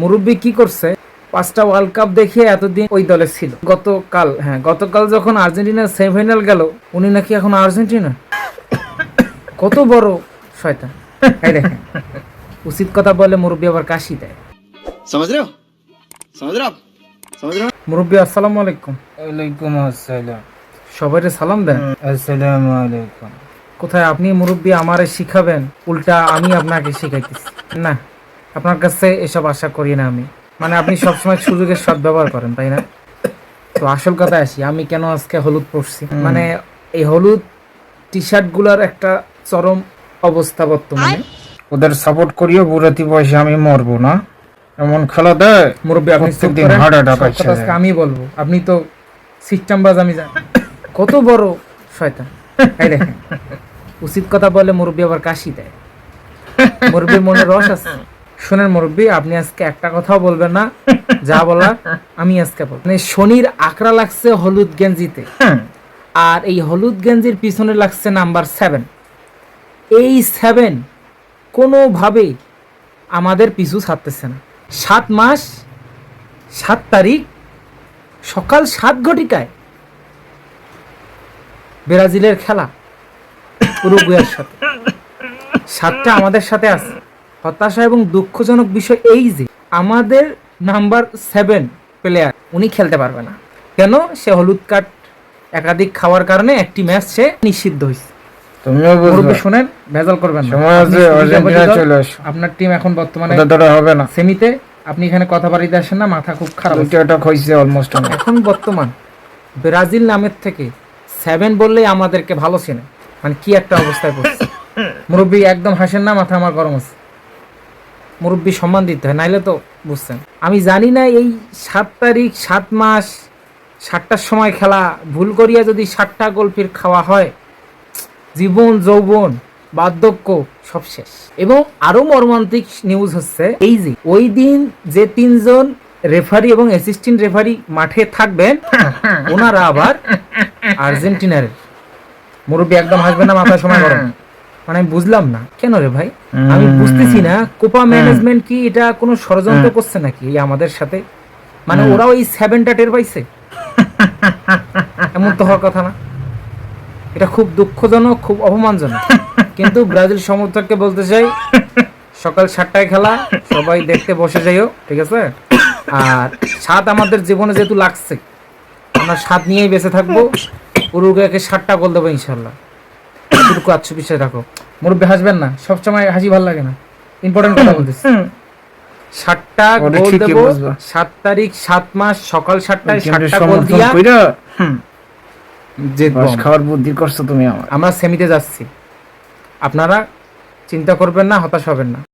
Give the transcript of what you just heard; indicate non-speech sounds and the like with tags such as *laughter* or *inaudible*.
মুরব্বী কি করছে? পাঁচটা ওয়ার্ল্ড কাপ দেখে এতদিন ওই দলে ছিল। গতকাল হ্যাঁ গতকাল যখন আর্জেন্টিনা সেমিফাইনাল গেল উনি নাকি এখন আর্জেন্টিনা *coughs* কত বড় শয়তান। *laughs* উচিত কথা বলে মুরব্বী আবার কাশি দেয়। মুরব্বী আসসালামু আলাইকুম। ওয়ালাইকুম আসসালাম। সবাইকে সালাম দেন। আসসালামু আলাইকুম। কোথায় আপনি মুরব্বী আমারে শিখাবেন? উল্টা আমি আপনাকে শিখাইতেছি। না। আপনার কাছে এসব আশা করি না আমি। মানে আপনি সবসময় সুযোগের সদ্ব্যবহার করেন তাই না? তো আসল কথা আসি আমি কেন আজকে হলুদ পরছি? মানে এই হলুদ টি শার্টগুলার একটা চরম অবস্থা বর্তমানে। ওদের সাপোর্ট করিও বুড়াতি বয়সে আমি মরবো না। এমন খেলা দেয় মুরব্বী আপনি আমি বলব। আপনি তো সিস্টেম বাজ আমি জানি। কত বড় শয়তান। এই দেখেন উচিত কথা বলে মুরব্বী আবার কাশি দেয়। মুরব্বীর মনে রস আছে। শোনেন মুরব্বী আপনি আজকে একটা কথাও বলবেন না। যা বলার আমি আজকে বলব। মানে শনির আকরা লাগছে হলুদ গেঞ্জিতে। আর এই হলুদ গেঞ্জির পিছনে লাগছে নাম্বার সেভেন। এই সেভেন কোনোভাবেই আমাদের পিছু ছাড়তেছে না। সাত মাস সাত তারিখ সকাল সাত ঘটিকায় ব্রাজিলের খেলা উরুগুয়ের সাথে। সাতটা আমাদের সাথে আছে। হতাশা এবং দুঃখজনক বিষয় এই যে আমাদের নাম্বার সেভেন প্লেয়ার উনি খেলতে পারবে না। কেন? সে হলুদ কার্ড একাধিক খাওয়ার কারণে একটি ম্যাচ সে নিষিদ্ধ হয়েছে। তুমিও বুঝবে। শুনেন ভেজাল করবেন সময় আপনি আছে আর্জেন্টিনা চলে আসো আপনার টিম এখন বর্তমানে হবে না। সেমিতে আপনি এখানে কথা বাড়িতে আসেন না মাথা খুব খারাপ হয়েছে অলমোস্ট এখন বর্তমান ব্রাজিল নামের থেকে সেভেন বললেই আমাদেরকে ভালো চেনে। মানে কি একটা অবস্থায় পড়ছে। মুরব্বী একদম হাসেন না মাথা আমার গরম আছে। মুরব্বী সম্মান দিতে হয়, নাইলে তো বুঝছেন। আমি জানি না এই সাত তারিখ, সাত মাস, সাতটার সময় খেলা, ভুল করিয়া যদি সাতটা গোলফির খাওয়া হয়, জীবন, যৌবন, বার্ধক্য, সব শেষ। এবং আরও মর্মান্তিক নিউজ হচ্ছে, এই যে ওই দিন যে তিনজন রেফারি এবং অ্যাসিস্ট্যান্ট রেফারি মাঠে থাকবেন, ওনারা আবার আর্জেন্টিনার। মুরব্বী একদম হাসবে না, মাথায় সময় গরম। মানে আমি বুঝলাম না। কেন রে ভাই? আমি বুঝতেছি না। কোপা ম্যানেজমেন্ট কি এটা কোনো ষড়যন্ত্র করছে নাকি এই আমাদের সাথে? মানে ওরাও এই সেভেনটা টের পাইছে? এমন তো হওয়ার কথা না। এটা খুব দুঃখজনক খুব অপমানজনক। কিন্তু ব্রাজিল সমর্থককে বলতে চাই সকাল সাতটায় খেলা সবাই দেখতে বসে যাইও ঠিক আছে? আর স্বাদ আমাদের জীবনে যেহেতু লাগছে আমরা স্বাদ নিয়েই বেঁচে থাকব উরুগুয়াকে সাতটা গোল দেবো ইনশাল্লাহ এটুকু আচ্ছু বিষয় রাখো মুরব্বী হাসবেন না সবসময় হাসি ভালো লাগে না। ইম্পর্টেন্ট কথা বলতেছি। সাতটা গোল দেব সাত তারিখ সাত মাস সকাল সাতটায় সাতটা গোল দিয়া যে। খাওয়ার বুদ্ধি করছ তুমি আমার। আমরা সেমিতে যাচ্ছি। আপনারা চিন্তা করবেন না হতাশ হবেন না।